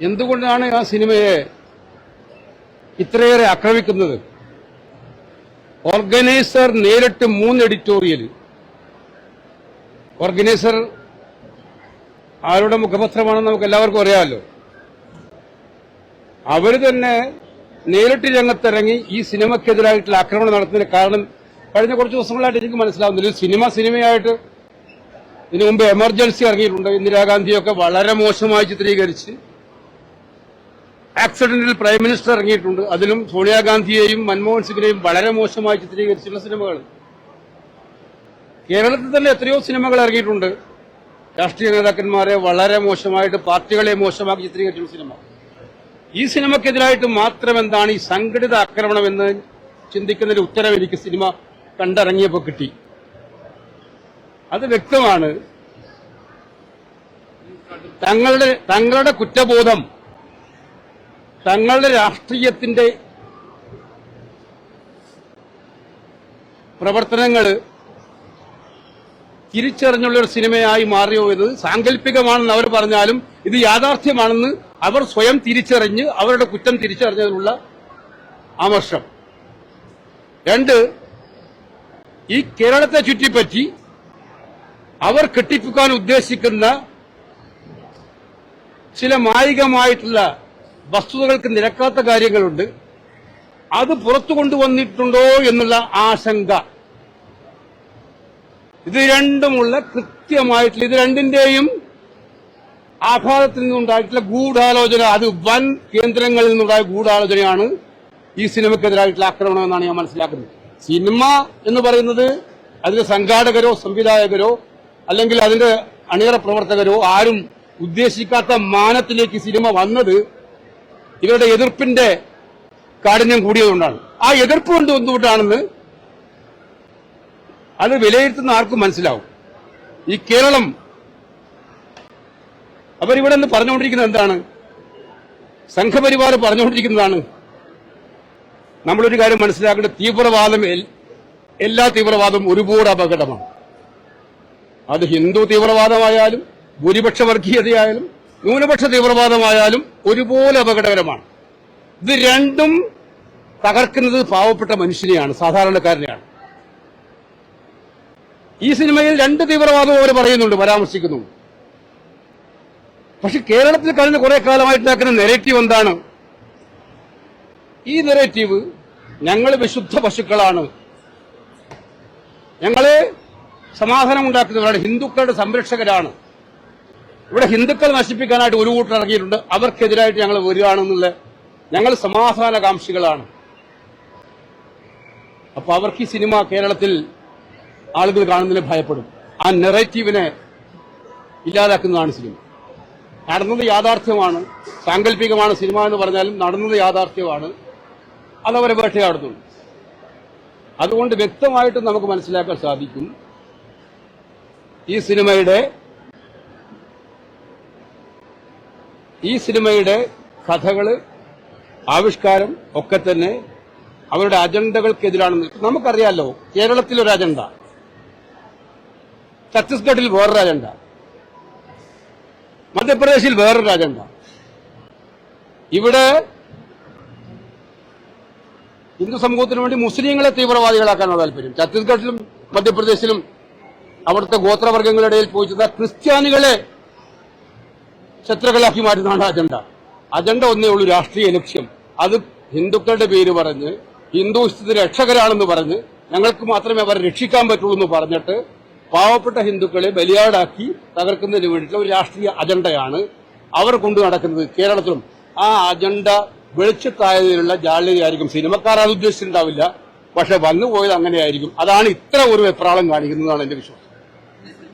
എന്തുകൊണ്ടാണ് ആ സിനിമയെ ഇത്രയേറെ ആക്രമിക്കുന്നത്? ഓർഗനൈസർ നേരിട്ട് മൂന്ന് എഡിറ്റോറിയൽ. ഓർഗനൈസർ ആരുടെ മുഖപത്രമാണെന്ന് നമുക്ക് എല്ലാവർക്കും അറിയാമല്ലോ. അവർ തന്നെ നേരിട്ട് രംഗത്തിറങ്ങി ഈ സിനിമയ്ക്കെതിരായിട്ടുള്ള ആക്രമണം നടത്തുന്നതിന് കാരണം കഴിഞ്ഞ കുറച്ച് ദിവസങ്ങളായിട്ട് എനിക്ക് മനസ്സിലാവുന്നില്ല. സിനിമ സിനിമയായിട്ട് ഇതിനു മുമ്പ് എമർജൻസി ഇറങ്ങിയിട്ടുണ്ട്. ഇന്ദിരാഗാന്ധിയൊക്കെ വളരെ മോശമായി ചിത്രീകരിച്ച് ആക്സിഡന്റിൽ പ്രൈം മിനിസ്റ്റർ ഇറങ്ങിയിട്ടുണ്ട്. അതിലും സോണിയാഗാന്ധിയെയും മൻമോഹൻ സിംഗിനെയും വളരെ മോശമായി ചിത്രീകരിച്ചിട്ടുള്ള സിനിമകൾ. കേരളത്തിൽ തന്നെ എത്രയോ സിനിമകൾ ഇറങ്ങിയിട്ടുണ്ട്. രാഷ്ട്രീയ നേതാക്കന്മാരെ വളരെ മോശമായിട്ട് പാർട്ടികളെ മോശമാക്കി ചിത്രീകരിച്ചിട്ടുള്ള സിനിമ. ഈ സിനിമക്കെതിരായിട്ട് മാത്രം എന്താണ് ഈ സംഘടിത ആക്രമണം എന്ന് ചിന്തിക്കുന്നതിന് ഉത്തരം എനിക്ക് സിനിമ കണ്ടിറങ്ങിയപ്പോൾ കിട്ടി. അത് വ്യക്തമാണ്. തങ്ങളുടെ തങ്ങളുടെ കുറ്റബോധം തങ്ങളുടെ രാഷ്ട്രീയത്തിന്റെ പ്രവർത്തനങ്ങൾ തിരിച്ചറിഞ്ഞുള്ളൊരു സിനിമയായി മാറിയോ എന്നത് സാങ്കല്പികമാണെന്ന് അവർ പറഞ്ഞാലും ഇത് യാഥാർത്ഥ്യമാണെന്ന് അവർ സ്വയം തിരിച്ചറിഞ്ഞ് അവരുടെ കുറ്റം തിരിച്ചറിഞ്ഞതിനുള്ള ആമർഷം രണ്ട് ഈ കേരളത്തെ ചുറ്റിപ്പറ്റി അവർ കെട്ടിപ്പിക്കാൻ ഉദ്ദേശിക്കുന്ന ചില മായികമായിട്ടുള്ള വസ്തുതകൾക്ക് നിരക്കാത്ത കാര്യങ്ങളുണ്ട്. അത് പുറത്തു കൊണ്ടുവന്നിട്ടുണ്ടോ എന്നുള്ള ആശങ്ക. ഇത് രണ്ടുമുള്ള കൃത്യമായിട്ടുള്ള ഇത് രണ്ടിന്റെയും ആഘാതത്തിൽ നിന്നുണ്ടായിട്ടുള്ള ഗൂഢാലോചന. അത് വൻ കേന്ദ്രങ്ങളിൽ നിന്നുണ്ടായ ഗൂഢാലോചനയാണ് ഈ സിനിമക്കെതിരായിട്ടുള്ള ആക്രമണം എന്നാണ് ഞാൻ മനസ്സിലാക്കുന്നത്. സിനിമ എന്ന് പറയുന്നത് അതിന്റെ സംഘാടകരോ സംവിധായകരോ അല്ലെങ്കിൽ അതിന്റെ അണിയറ പ്രവർത്തകരോ ആരും ഉദ്ദേശിക്കാത്ത മാനത്തിലേക്ക് സിനിമ വന്നത് ഇവരുടെ എതിർപ്പിന്റെ കാഠിന്യം കൂടിയതുകൊണ്ടാണ്. ആ എതിർപ്പ് കൊണ്ട് എന്തുകൊണ്ടാണെന്ന് അത് വിലയിരുത്തുന്ന ആർക്കും മനസ്സിലാവും. ഈ കേരളം അവരിവിടെ നിന്ന് പറഞ്ഞുകൊണ്ടിരിക്കുന്നത് എന്താണ്? സംഘപരിവാർ പറഞ്ഞുകൊണ്ടിരിക്കുന്നതാണ്. നമ്മളൊരു കാര്യം മനസ്സിലാക്കേണ്ടത് തീവ്രവാദം എല്ലാ തീവ്രവാദവും ഒരുപാട് അപകടമാണ്. അത് ഹിന്ദു തീവ്രവാദമായാലും ഭൂരിപക്ഷ വർഗീയതയായാലും ന്യൂനപക്ഷ തീവ്രവാദമായാലും ഒരുപോലെ അപകടകരമാണ്. ഇത് രണ്ടും തകർക്കുന്നത് പാവപ്പെട്ട മനുഷ്യനെയാണ് സാധാരണക്കാരനെയാണ്. ഈ സിനിമയിൽ രണ്ട് തീവ്രവാദവും അവർ പറയുന്നുണ്ട് പരാമർശിക്കുന്നുണ്ട് പക്ഷെ കേരളത്തിൽ കഴിഞ്ഞ കുറെ കാലമായിട്ടുണ്ടാക്കുന്ന നെറേറ്റീവ് എന്താണ്? ഈ നെറേറ്റീവ് ഞങ്ങൾ വിശുദ്ധ പശുക്കളാണ്. ഞങ്ങളെ സമാധാനം ഉണ്ടാക്കുന്നവരാണ് ഹിന്ദുക്കളുടെ സംരക്ഷകരാണ്. ഇവിടെ ഹിന്ദുക്കൾ നശിപ്പിക്കാനായിട്ട് ഒരു കൂട്ടർ ഇറങ്ങിയിട്ടുണ്ട്. അവർക്കെതിരായിട്ട് ഞങ്ങൾ വരികയാണെന്നുള്ള ഞങ്ങൾ സമാധാനകാംക്ഷികളാണ്. അപ്പൊ അവർക്ക് ഈ സിനിമ കേരളത്തിൽ ആളുകൾ കാണുന്നതിന് ഭയപ്പെടും. ആ നെറേറ്റീവിനെ ഇല്ലാതാക്കുന്നതാണ് സിനിമ. നടന്നത് യാഥാർത്ഥ്യമാണ്. സാങ്കല്പികമാണ് സിനിമ എന്ന് പറഞ്ഞാലും നടന്നത് യാഥാർത്ഥ്യമാണ്. അതവരെ വേട്ടയാടുന്നുണ്ട്. അതുകൊണ്ട് വ്യക്തമായിട്ടും നമുക്ക് മനസ്സിലാക്കാൻ സാധിക്കും ഈ സിനിമയുടെ ഈ സിനിമയുടെ കഥകൾ ആവിഷ്കാരം ഒക്കെ തന്നെ അവരുടെ അജണ്ടകൾക്കെതിരാണെന്ന് നമുക്കറിയാലോ കേരളത്തിലൊരു അജണ്ട. ഛത്തീസ്ഗഡിൽ വേറൊരു അജണ്ട. മധ്യപ്രദേശിൽ വേറൊരു അജണ്ട. ഇവിടെ ഹിന്ദു സമൂഹത്തിന് വേണ്ടി മുസ്ലിങ്ങളെ തീവ്രവാദികളാക്കാനാണ് താല്പര്യം. ഛത്തീസ്ഗഡിലും മധ്യപ്രദേശിലും അവിടുത്തെ ഗോത്രവർഗങ്ങളുടെ ഇടയിൽ പോയി ക്രിസ്ത്യാനികളെ ശത്രുക്കളാക്കി മാറ്റുന്നതാണ് അജണ്ട. അജണ്ട ഒന്നേ ഉള്ളൂ രാഷ്ട്രീയ ലക്ഷ്യം. അത് ഹിന്ദുക്കളുടെ പേര് പറഞ്ഞ് ഹിന്ദുസ്ഥിതി രക്ഷകരാണെന്ന് പറഞ്ഞ് ഞങ്ങൾക്ക് മാത്രമേ അവരെ രക്ഷിക്കാൻ പറ്റുള്ളൂ എന്ന് പറഞ്ഞിട്ട് പാവപ്പെട്ട ഹിന്ദുക്കളെ ബലിയാടാക്കി തകർക്കുന്നതിന് വേണ്ടിയിട്ടുള്ള ഒരു രാഷ്ട്രീയ അജണ്ടയാണ് അവർ കൊണ്ടു നടക്കുന്നത് കേരളത്തിലും. ആ അജണ്ട വെളിച്ചത്തായതിലുള്ള ജാള്യതയായിരിക്കും സിനിമക്കാർ ഉദ്ദേശിച്ചിട്ടുണ്ടാവില്ല. പക്ഷെ വന്നുപോയത് അങ്ങനെയായിരിക്കും. അതാണ് ഇത്ര ഒരു വെപ്രാളം കാണിക്കുന്നതാണ് എന്റെ വിശ്വാസം.